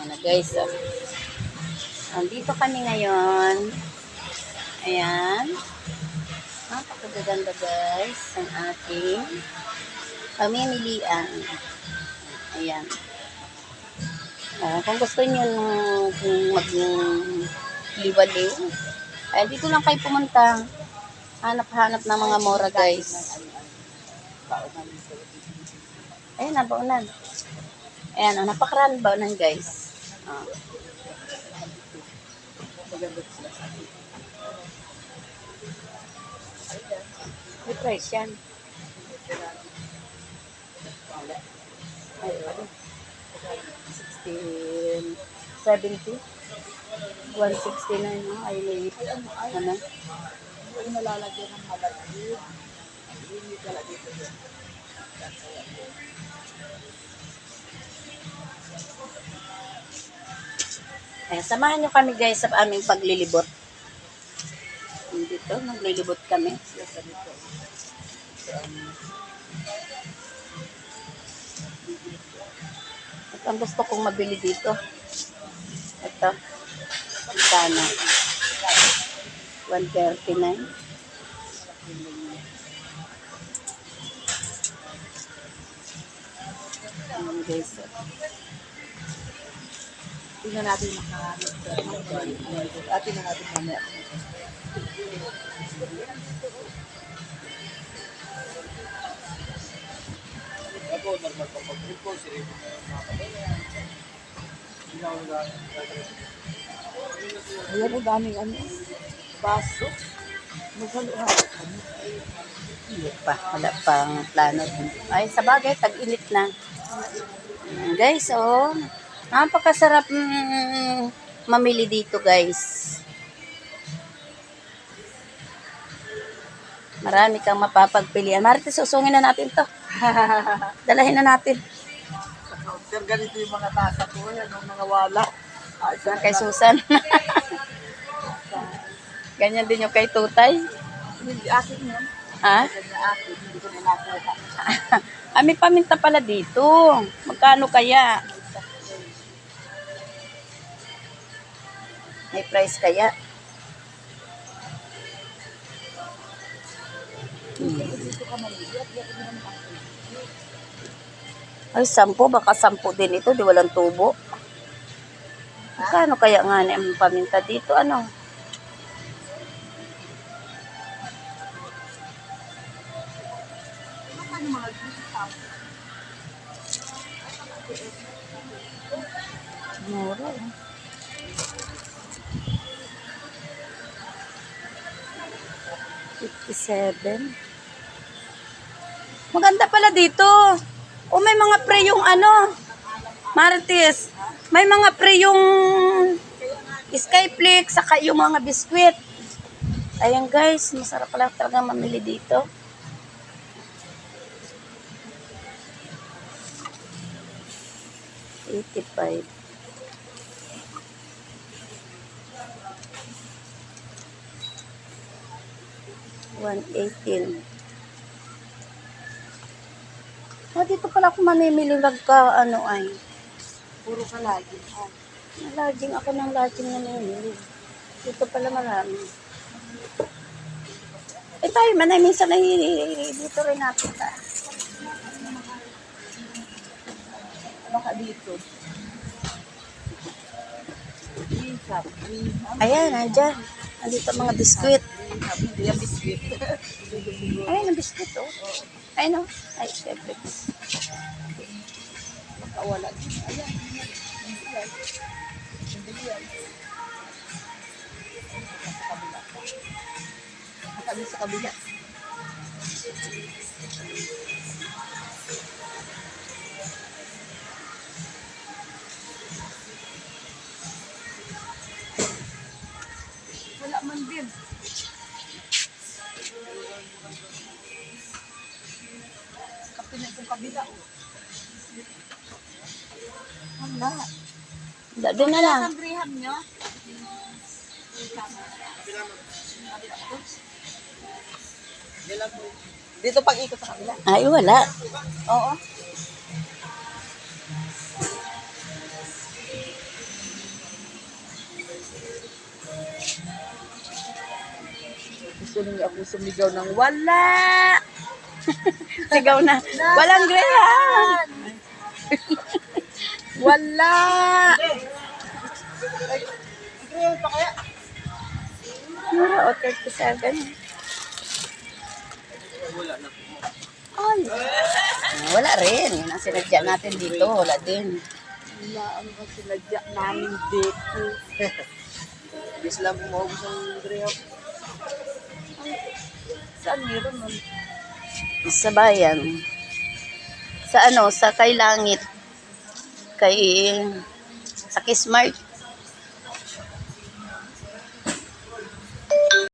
Ayan na guys. Oh. Andito kami ngayon. Ayan. Napakaganda guys ang ating pamimilian. Ayan. Ah, kung gusto niyo nung maging liwaliw, ay dito lang kayo pumunta. Hanap-hanap ng mga mora guys. Ayun na, baunan. Ayan, napakaraan baunan guys. Oh. May price yan. Ay, ano? 16, 70. 169, no? Ay, may, ano? Yung nalalagyan ng malagyan. Yung talaga ito yun. Ayan, samahan nyo kami guys sa aming paglilibot. Dito, naglilibot kami. Ito ang gusto kong mabili dito. Ito. Sana. 139. Ayan guys. Tingnan natin makahanap. Atin na natin mamaya. Ayan, ang daming ano. Baso. Maghalo-halo kami. Hindi pa. Wala pang plano. Ay, sa bagay, tag-init na. Ayan, guys, oh. Napakasarap mm, mamili dito, guys. Marami kang mapapagpilian. Marites, susungin na natin to. Dalahin na natin. Sir, ganito yung mga tasa ko. Yan, yung mga wala. Ay, Sa kay Susan. Ganyan din yung kay Tutay. Hindi akin yun. Na nakuha. Ah, may paminta pala dito. Magkano kaya? May price kaya? Hmm. Ay, sampo. Baka sampo din ito. Di walang tubo. Magkano kaya nga ni ang paminta dito? Ano? Mura. eh. Fifty-seven. Maganda pala dito. O may mga pre yung ano. Martis. May mga pre yung Skyflix, saka yung mga biskwit. Ayan guys, masarap pala talaga mamili dito. Eighty-five. One eighteen. Oh, dito pala ako mamimili ka ano ay. Puro ka lagi. Ah, Laging ako ng laging namimili. Dito pala marami. Eh tayo man ay minsan ay dito rin napunta. Baka dito. Ayan, nandiyan. Nandito mga biskwit. Hindi yung biscuit. Ayan, ang biskwit oh. Ayun oh. Ay, syempre. Baka wala. Ayan. Hindi yan. Sa kabila. Sa kabila. Sa kabila. Wala man din. Kapila itong kabila. oh. Wala. Doon na lang. Ang griham nyo? Dito pag ikot sa kabila. Ay, wala. Oo. Ninyo akong sumigaw ng wala! Sigaw na. Walang Graham! Wala! Mura o 37. Ay. Wala rin. Yun ang sinadya natin dito. Wala din. Wala ang sinadya namin dito. Bis lang pumaubos ang graham. Saan meron nun? Sa bayan. Sa ano? Sa kay langit. Kay sa Kismart.